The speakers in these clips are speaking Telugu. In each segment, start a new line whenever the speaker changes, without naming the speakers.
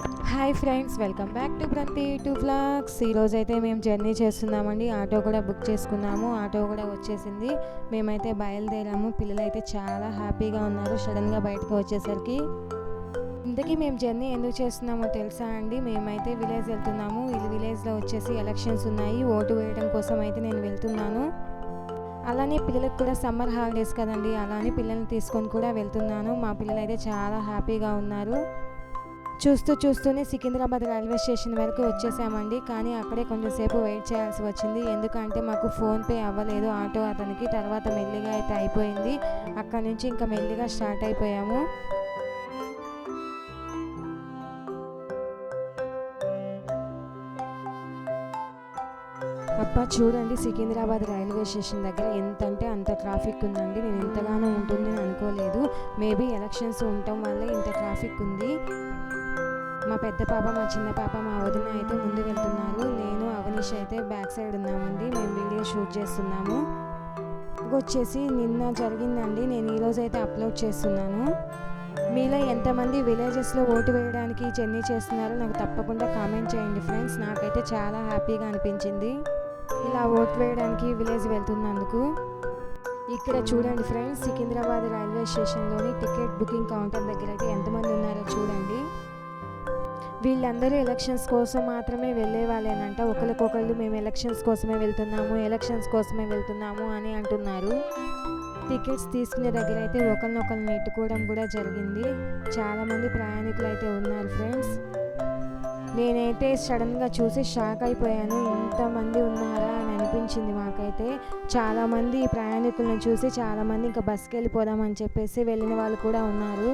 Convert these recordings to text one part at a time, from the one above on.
Hi friends welcome back to ప్రతి టూ బ్లాగ్స్ ఈరోజు అయితే మేము జర్నీ చేస్తున్నామండి. ఆటో కూడా బుక్ చేసుకున్నాము. ఆటో కూడా వచ్చేసింది. మేమైతే బయలుదేరాము. పిల్లలు అయితే చాలా హ్యాపీగా ఉన్నారు. సడన్గా బయటకు వచ్చేసరికి ఇంతకీ మేము జర్నీ ఎందుకు చేస్తున్నామో తెలుసా అండి? మేమైతే విలేజ్ వెళ్తున్నాము. ఈ విలేజ్లో వచ్చేసి ఎలక్షన్స్ ఉన్నాయి. ఓటు వేయడం కోసం అయితే నేను వెళ్తున్నాను. అలానే పిల్లలకు కూడా సమ్మర్ హాలిడేస్ కదండి. అలానే పిల్లల్ని తీసుకొని కూడా వెళ్తున్నాను. మా పిల్లలు అయితే చాలా హ్యాపీగా ఉన్నారు. చూస్తూ చూస్తూనే సికింద్రాబాద్ రైల్వే స్టేషన్ వరకు వచ్చేసామండి. కానీ అక్కడే కొంచెంసేపు వెయిట్ చేయాల్సి వచ్చింది. ఎందుకంటే మాకు ఫోన్పే అవ్వలేదు. ఆటో అతనికి తర్వాత మెల్లిగా అయితే అయిపోయింది. అక్కడ నుంచి ఇంకా మెల్లిగా స్టార్ట్ అయిపోయాము. అబ్బా చూడండి సికింద్రాబాద్ రైల్వే స్టేషన్ దగ్గర ఎంత అంటే అంత ట్రాఫిక్ ఉందండి. నేను ఇంతగానో ఉంటుందని అనుకోలేదు. మేబీ ఎలక్షన్స్ ఉండటం వల్ల ఇంత ట్రాఫిక్ ఉంది. మా పెద్ద పాప మా చిన్న పాప మా వదిన అయితే ముందు వెళ్తున్నారు. నేను అవనీష్ అయితే బ్యాక్ సైడ్ ఉన్నామండి. మేము వీడియో షూట్ చేస్తున్నాము. వచ్చేసి నిన్న జరిగిందండి. నేను ఈరోజు అయితే అప్లోడ్ చేస్తున్నాను. మీలో ఎంతమంది విలేజెస్లో ఓటు వేయడానికి జర్నీ చేస్తున్నారో నాకు తప్పకుండా కామెంట్ చేయండి ఫ్రెండ్స్. నాకైతే చాలా హ్యాపీగా అనిపించింది. ఇలా ఓటు వేయడానికి విలేజ్ వెళ్తున్నందుకు. ఇక్కడ చూడండి ఫ్రెండ్స్ సికింద్రాబాద్ రైల్వే స్టేషన్లోని టికెట్ బుకింగ్ కౌంటర్ దగ్గర అయితే ఎంతమంది ఉన్నారో చూడండి. వీళ్ళందరూ ఎలక్షన్స్ కోసం మాత్రమే వెళ్ళే వాళ్ళేనంట ఒకరికొకళ్ళు మేము ఎలక్షన్స్ కోసమే వెళ్తున్నాము ఎలక్షన్స్ కోసమే వెళ్తున్నాము అని అంటున్నారు. టికెట్స్ తీసుకునే దగ్గర అయితే ఒకరినొకరు నెట్టుకోవడం కూడా జరిగింది. చాలామంది ప్రయాణికులు అయితే ఉన్నారు ఫ్రెండ్స్ నేనైతే సడన్గా చూసి షాక్ అయిపోయాను. ఇంతమంది ఉన్నారా అని అనిపించింది మాకైతే. చాలామంది ప్రయాణికులను చూసి చాలామంది ఇంకా బస్కి వెళ్ళిపోదామని చెప్పేసి వెళ్ళిన వాళ్ళు కూడా ఉన్నారు.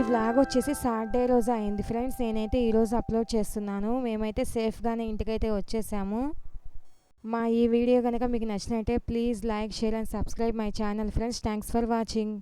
ఈ వ్లాగ్ వచ్చేసి సాటర్డే రోజు అయింది. ఫ్రెండ్స్ నేనైతే ఈరోజు అప్లోడ్ చేస్తున్నాను. మేమైతే సేఫ్గానే ఇంటికైతే వచ్చేసాము. మా ఈ వీడియో కనుక మీకు నచ్చినట్టే please like share and subscribe my channel friends thanks for watching